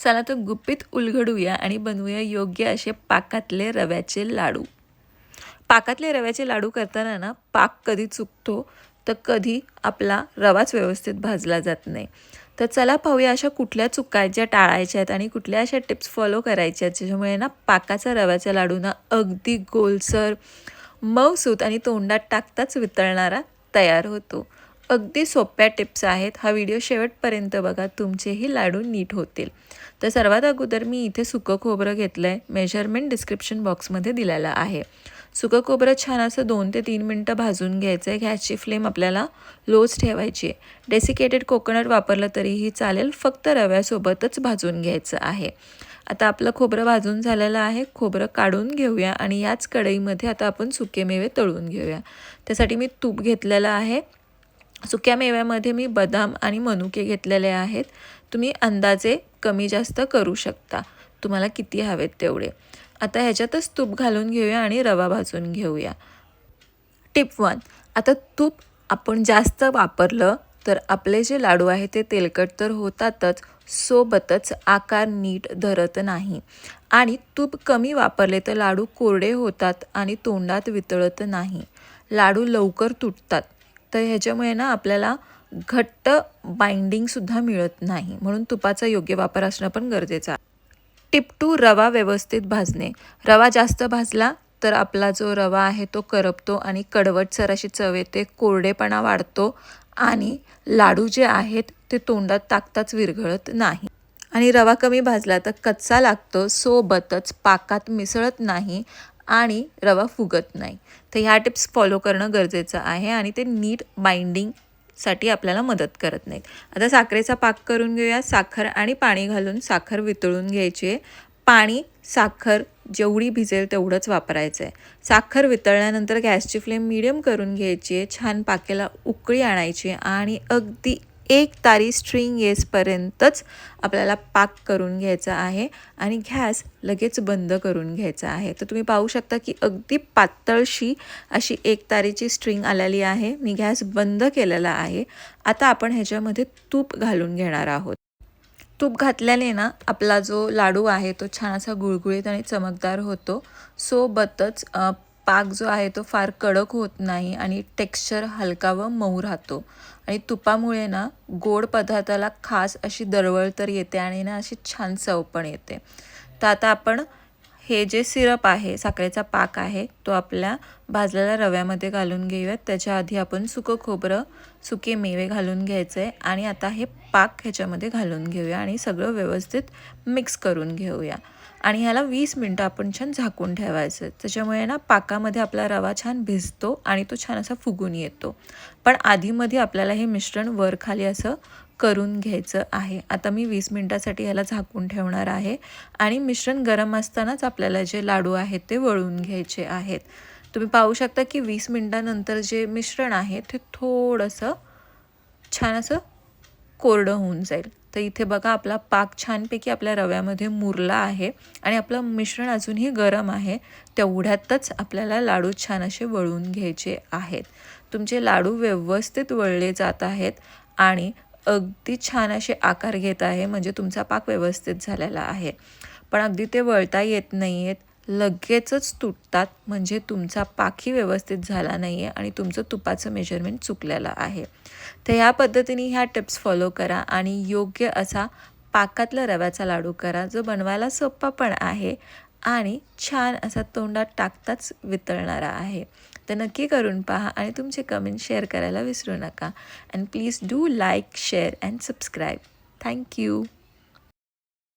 चला तर गुप्पीत उलगडूया आणि बनवूया योग्य असे पाकातले रव्याचे लाडू. पाकातले रव्याचे लाडू करताना ना पाक कधी चुकतो तर कधी आपला रवाच व्यवस्थित भाजला जात नाही. तर चला पाहूया अशा कुठल्या चुका आहेत ज्या टाळायच्या आहेत आणि कुठल्या अशा टिप्स फॉलो करायच्या आहेत ज्याच्यामुळे ना पाकाचा रव्याचा लाडू ना अगदी गोलसर मऊसूत आणि तोंडात टाकताच वितळणारा तयार होतो. अगदी सोप्या टिप्स आहेत. हा व्हिडिओ शेवटपर्यंत बघा. तुमचेही लाडू नीट होतील. तर सर्वात अगोदर मी इथे सुकं खोबरं घेतलं आहे मेजरमेंट डिस्क्रिप्शन बॉक्समध्ये दिलेलं आहे. सुकं खोबरं छान असं दोन ते तीन मिनटं भाजून घ्यायचं आहे गॅसची फ्लेम आपल्याला लोच ठेवायची आहे. डेसिकेटेड कोकोनट वापरलं तरीही चालेल. फक्त रव्यासोबतच भाजून घ्यायचं आहे. आता आपलं खोबरं भाजून झालेलं आहे. खोबरं काढून घेऊया आणि याच कढईमध्ये आता आपण सुके मेवे तळून घेऊया. त्यासाठी मी तूप घेतलेलं आहे. सुक्या मेव्यामध्ये मी बदाम आणि मनुके घेतलेले आहेत. तुम्ही अंदाजे कमी जास्त करू शकता. तुम्हाला किती हवेत तेवढे. आता ह्याच्यातच तूप घालून घेऊया आणि रवा भाजून घेऊया. Tip one. आता तूप आपण जास्त वापरलं तर आपले जे लाडू आहे ते तेलकट तर होतातच सोबतच आकार नीट धरत नाही. आणि तूप कमी वापरले तर लाडू कोरडे होतात आणि तोंडात वितळत नाही. लाडू लवकर तुटतात. तर ह्याच्यामुळे ना आपल्याला घट्ट बाइंडिंगसुद्धा मिळत नाही. म्हणून तुपाचा योग्य वापर असणं पण गरजेचं आहे. टिप टू रवा व्यवस्थित भाजणे. रवा जास्त भाजला तर आपला जो रवा आहे तो करपतो आणि कडवटसर अशी चव येते कोरडेपणा वाढतो आणि लाडू जे आहेत ते तोंडात टाकताच विरघळत नाही. आणि रवा कमी भाजला तर कच्चा लागतो सोबतच पाकात मिसळत नाही आणि रवा फुगत नाही. तर ह्या टिप्स फॉलो करणं गरजेचं आहे आणि ते नीट बाइंडिंगसाठी आपल्याला मदत करत नाहीत. आता साखरेचा पाक करून घेऊया. साखर आणि पाणी घालून साखर वितळून घ्यायची आहे. पाणी साखर जेवढी भिजेल तेवढंच वापरायचं आहे. साखर वितळल्यानंतर गॅसची फ्लेम मिडियम करून घ्यायची आहे. छान पाकेला उकळी आणायची आणि अगदी एक तारी स्ट्रिंग येसपर्यंतच आपल्याला पाक करून घ्यायचा आहे आणि गॅस लगेच बंद करून घ्यायचा आहे. तर तुम्ही पाहू शकता की अगदी पातळशी अशी एक तारीची स्ट्रिंग आलेली आहे. मी गॅस बंद केलेला आहे. आता आपण ह्याच्यामध्ये तूप घालून घेणार आहोत. तूप घातल्याने ना आपला जो लाडू आहे तो छान असा गुळगुळीत आणि चमकदार होतो. सोबतच पाक जो आहे तो फार कडक होत नाही आणि टेक्स्चर हलका व मऊ राहतो. आणि तुपामुळे ना गोड पदार्थाला खास अशी दरवळ तर येते आणि ना अशी छान चव पण येते. तर आता आपण हे जे सिरप आहे साखरेचा पाक आहे तो आपल्या भाजलेल्या रव्यामध्ये घालून घेऊयात. त्याच्या आधी आपण सुकं खोबरं सुके मेवे घालून घ्यायचं आहे आणि आता हे पाक ह्याच्यामध्ये घालून घेऊया आणि सगळं व्यवस्थित मिक्स करून घेऊया. आणि ह्याला वीस मिनटं आपण छान झाकून ठेवायचं. त्याच्यामुळे ना पाकामध्ये आपला रवा छान भिजतो आणि तो छान असा फुगून येतो. पण आधीमध्ये आपल्याला हे मिश्रण वर खाली असं करून घ्यायचं आहे. आता मी वीस मिनटासाठी ह्याला झाकून ठेवणार आहे. आणि मिश्रण गरम असतानाच आपल्याला जे लाडू आहेत ते वळून घ्यायचे आहेत. तुम्ही पाहू शकता की वीस मिनटानंतर जे मिश्रण आहे ते थोडंसं छान असं कोरडं होऊन जाईल. तर इथे बघा आपला पाक छानपैकी आपल्या रव्यामध्ये मुरला आहे आणि आपलं मिश्रण अजूनही गरम आहे. तेवढ्यातच आपल्याला लाडू छान असे वळून घ्यायचे आहेत. तुमचे लाडू व्यवस्थित वळले जात आहेत आणि अगदी छान असे आकार घेत आहे म्हणजे तुमचा पाक व्यवस्थित झालेला आहे. पण अगदी ते वळता येत नाही आहेत लगेचच तुटतात म्हणजे तुमचा पाखी व्यवस्थित झाला नाही आहे आणि तुमचं तुपाचं मेजरमेंट चुकलेलं आहे. तर ह्या पद्धतीने ह्या टिप्स फॉलो करा आणि योग्य असा पाकातला रव्याचा लाडू करा जो बनवायला सोपा पण आहे आणि छान असा तोंडात टाकताच वितळणारा आहे. तर नक्की करून पहा आणि तुमचे कमेंट शेअर करायला विसरू नका. And please do like share and subscribe thank you